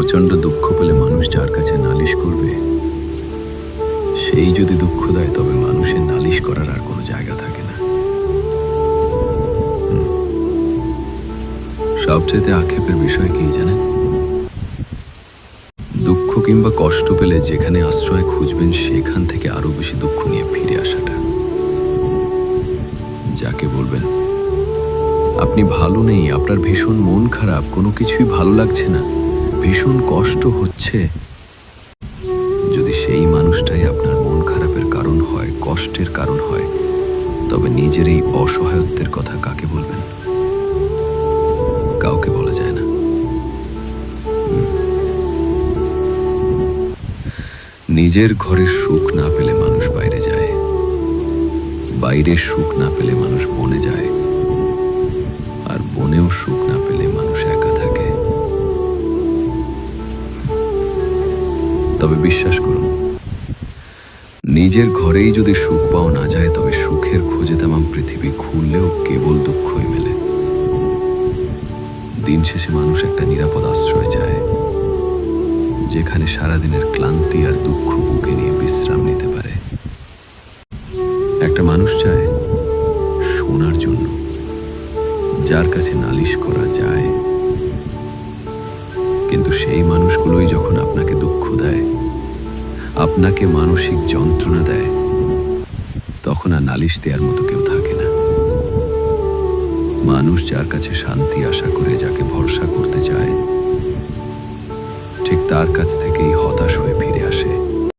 প্রচণ্ড দুঃখ পেলে মানুষ যার কাছে নালিশ করবে, সেই যদি দুঃখ দেয়, তবে মানুষের নালিশ করার আর কোনো জায়গা থাকে না। সবচেয়ে আক্ষেপের বিষয় কি জানেন? দুঃখ কিংবা কষ্ট পেলে যেখানে আশ্রয় খুঁজবেন, সেখান থেকে আরও বেশি দুঃখ নিয়ে ফিরে আসাটা। যাকে বলবেন, আপনি ভালো নেই, আপনার ভীষণ মন খারাপ, কোনো কিছুই ভালো লাগছে না। ভীষণ কষ্ট হচ্ছে। যদি সেই মানুষটাই আপনার মন খারাপের কারণ হয়, কষ্টের কারণ হয়, তবে নিজের এই অসহায়ত্বের কথা কাকে বলবেন? কাউকে বলা যায় না। নিজের ঘরের সুখ না পেলে মানুষ বাইরে যায়। বাইরের সুখ না পেলে মানুষ বনে তবে বিশ্বাস করুন, নিজের ঘরেই যদি সুখ পাওয়া না যায়, তবে সুখের খোঁজে তেমন পৃথিবী ঘুরলেও কেবল দুঃখই মেলে। দিন শেষে মানুষ একটা নিরাপদ আশ্রয় চায়, যেখানে সারাদিনের ক্লান্তি আর দুঃখ বুকে নিয়ে বিশ্রাম নিতে পারে। একটা মানুষ চায় শোনার জন্য, যার কাছে নালিশ করা যায়। কিন্তু সেই মানুষগুলোই যখন আপনাকে আপনাকে মানসিক যন্ত্রণা দেয়, তখন আর নালিশ দেওয়ার মতো কেউ থাকে না। মানুষ যার কাছে শান্তি আশা করে যাকে ভরসা করতে চায়, ঠিক তার কাছ থেকেই হতাশ হয়ে ফিরে আসে।